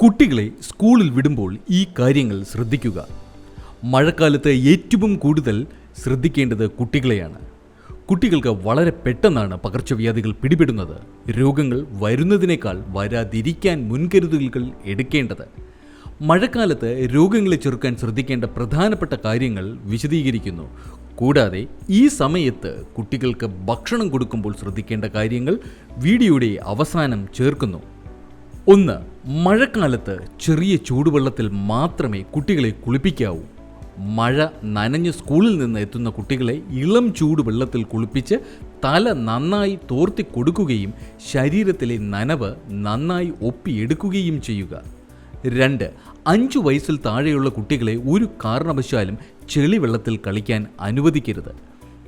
കുട്ടികളെ സ്കൂളിൽ വിടുമ്പോൾ ഈ കാര്യങ്ങൾ ശ്രദ്ധിക്കുക. മഴക്കാലത്ത് ഏറ്റവും കൂടുതൽ ശ്രദ്ധിക്കേണ്ടത് കുട്ടികളെയാണ്. കുട്ടികൾക്ക് വളരെ പെട്ടെന്നാണ് പകർച്ചവ്യാധികൾ പിടിപെടുന്നത്. രോഗങ്ങൾ വരുന്നതിനേക്കാൾ വരാതിരിക്കാൻ മുൻകരുതലുകൾ എടുക്കേണ്ടത്. മഴക്കാലത്ത് രോഗങ്ങളെ ചെറുക്കാൻ ശ്രദ്ധിക്കേണ്ട പ്രധാനപ്പെട്ട കാര്യങ്ങൾ വിശദീകരിക്കുന്നു. കൂടാതെ ഈ സമയത്ത് കുട്ടികൾക്ക് ഭക്ഷണം കൊടുക്കുമ്പോൾ ശ്രദ്ധിക്കേണ്ട കാര്യങ്ങൾ വീഡിയോയുടെ അവസാനം ചേർക്കുന്നു. ഒന്ന് മഴക്കാലത്ത് ചെറിയ ചൂടുവെള്ളത്തിൽ മാത്രമേ കുട്ടികളെ കുളിപ്പിക്കാവൂ. മഴ നനഞ്ഞ് സ്കൂളിൽ നിന്ന് എത്തുന്ന കുട്ടികളെ ഇളം ചൂടുവെള്ളത്തിൽ കുളിപ്പിച്ച് തല നന്നായി തോർത്തി കൊടുക്കുകയും ശരീരത്തിലെ നനവ് നന്നായി ഒപ്പിയെടുക്കുകയും ചെയ്യുക. രണ്ട് അഞ്ചു വയസ്സിൽ താഴെയുള്ള കുട്ടികളെ ഒരു കാരണവശാലും ചെളിവെള്ളത്തിൽ കളിക്കാൻ അനുവദിക്കരുത്.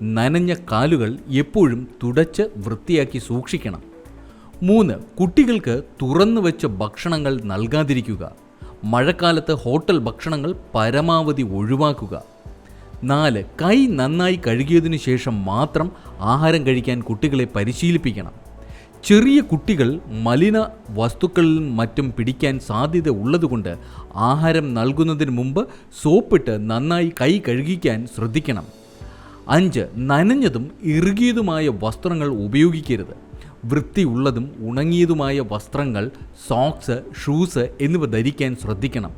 നനഞ്ഞ കാലുകൾ എപ്പോഴും തുടച്ച് വൃത്തിയാക്കി സൂക്ഷിക്കണം. മൂന്ന് കുട്ടികൾക്ക് തുറന്നു വെച്ച ഭക്ഷണങ്ങൾ നൽകാതിരിക്കുക. മഴക്കാലത്ത് ഹോട്ടൽ ഭക്ഷണങ്ങൾ പരമാവധി ഒഴിവാക്കുക. നാല് കൈ നന്നായി കഴുകിയതിനു ശേഷം മാത്രം ആഹാരം കഴിക്കാൻ കുട്ടികളെ പരിശീലിപ്പിക്കണം. ചെറിയ കുട്ടികൾ മലിന വസ്തുക്കളിലും മറ്റും പിടിക്കാൻ സാധ്യത ഉള്ളതുകൊണ്ട് ആഹാരം നൽകുന്നതിന് മുമ്പ് സോപ്പിട്ട് നന്നായി കൈ കഴുകിക്കാൻ ശ്രദ്ധിക്കണം. അഞ്ച് നനഞ്ഞതും ഇറുകിയതുമായ വസ്ത്രങ്ങൾ ഉപയോഗിക്കരുത്. വൃത്തിയുള്ളതും ഉണങ്ങിയതുമായ വസ്ത്രങ്ങൾ സോക്സ് ഷൂസ് എന്നിവ ധരിക്കാൻ ശ്രദ്ധിക്കണം.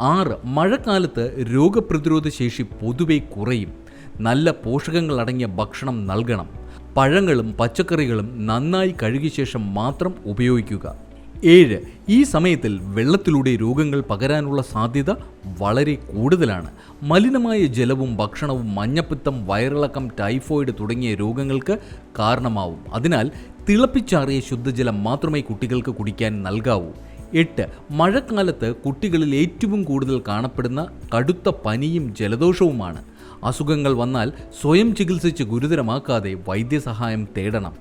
ആറ് മഴക്കാലത്ത് രോഗപ്രതിരോധ ശേഷി പൊതുവെ കുറയും. നല്ല പോഷകങ്ങൾ അടങ്ങിയ ഭക്ഷണം നൽകണം. പഴങ്ങളും പച്ചക്കറികളും നന്നായി കഴുകിയ ശേഷം മാത്രം ഉപയോഗിക്കുക. ഏഴ്. ഈ സമയത്തിൽ വെള്ളത്തിലൂടെ രോഗങ്ങൾ പകരാനുള്ള സാധ്യത വളരെ കൂടുതലാണ്. മലിനമായ ജലവും ഭക്ഷണവും മഞ്ഞപ്പിത്തം വയറിളക്കം ടൈഫോയിഡ് തുടങ്ങിയ രോഗങ്ങൾക്ക് കാരണമാവും. അതിനാൽ തിളപ്പിച്ചാറിയ ശുദ്ധജലം മാത്രമേ കുട്ടികൾക്ക് കുടിക്കാൻ നൽകാവൂ. എട്ട്. മഴക്കാലത്ത് കുട്ടികളിൽ ഏറ്റവും കൂടുതൽ കാണപ്പെടുന്ന കടുത്ത പനിയും ജലദോഷവുമാണ്. അസുഖങ്ങൾ വന്നാൽ സ്വയം ചികിത്സിച്ച് ഗുരുതരമാക്കാതെ വൈദ്യസഹായം തേടണം.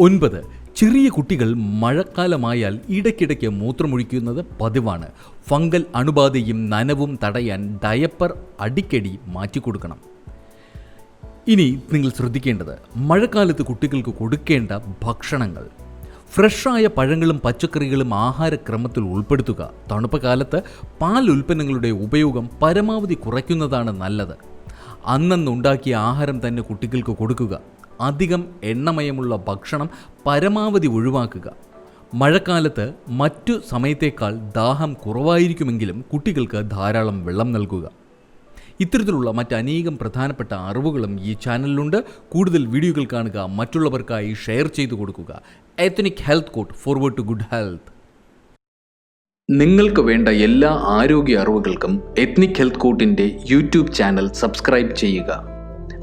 ഒൻപത്. ചെറിയ കുട്ടികൾ മഴക്കാലമായാൽ ഇടയ്ക്കിടയ്ക്ക് മൂത്രമൊഴിക്കുന്നത് പതിവാണ്. ഫംഗൽ അണുബാധയും നനവും തടയാൻ ഡയപ്പർ അടിക്കടി മാറ്റിക്കൊടുക്കണം. ഇനി നിങ്ങൾ ശ്രദ്ധിക്കേണ്ടത് മഴക്കാലത്ത് കുട്ടികൾക്ക് കൊടുക്കേണ്ട ഭക്ഷണങ്ങൾ. ഫ്രഷായ പഴങ്ങളും പച്ചക്കറികളും ആഹാരക്രമത്തിൽ ഉൾപ്പെടുത്തുക. തണുപ്പ് കാലത്ത് പാൽ ഉൽപ്പന്നങ്ങളുടെ ഉപയോഗം പരമാവധി കുറയ്ക്കുന്നതാണ് നല്ലത്. അന്നന്നുണ്ടാക്കിയ ആഹാരം തന്നെ കുട്ടികൾക്ക് കൊടുക്കുക. അധികം എണ്ണമയമുള്ള ഭക്ഷണം പരമാവധി ഒഴിവാക്കുക. മഴക്കാലത്ത് മറ്റു സമയത്തേക്കാൾ ദാഹം കുറവായിരിക്കുമെങ്കിലും കുട്ടികൾക്ക് ധാരാളം വെള്ളം നൽകുക. ഇത്തരത്തിലുള്ള മറ്റനേകം പ്രധാനപ്പെട്ട അറിവുകളും ഈ ചാനലിലുണ്ട്. കൂടുതൽ വീഡിയോകൾ കാണുക മറ്റുള്ളവർക്കായി ഷെയർ ചെയ്തു കൊടുക്കുക. Ethnic health court forward to good health നിങ്ങൾക്ക് വേണ്ട എല്ലാ ആരോഗ്യ അറിവുകൾക്കും എത്നിക് ഹെൽത്ത് കോട്ടിന്റെ യൂട്യൂബ് ചാനൽ സബ്സ്ക്രൈബ് ചെയ്യുക.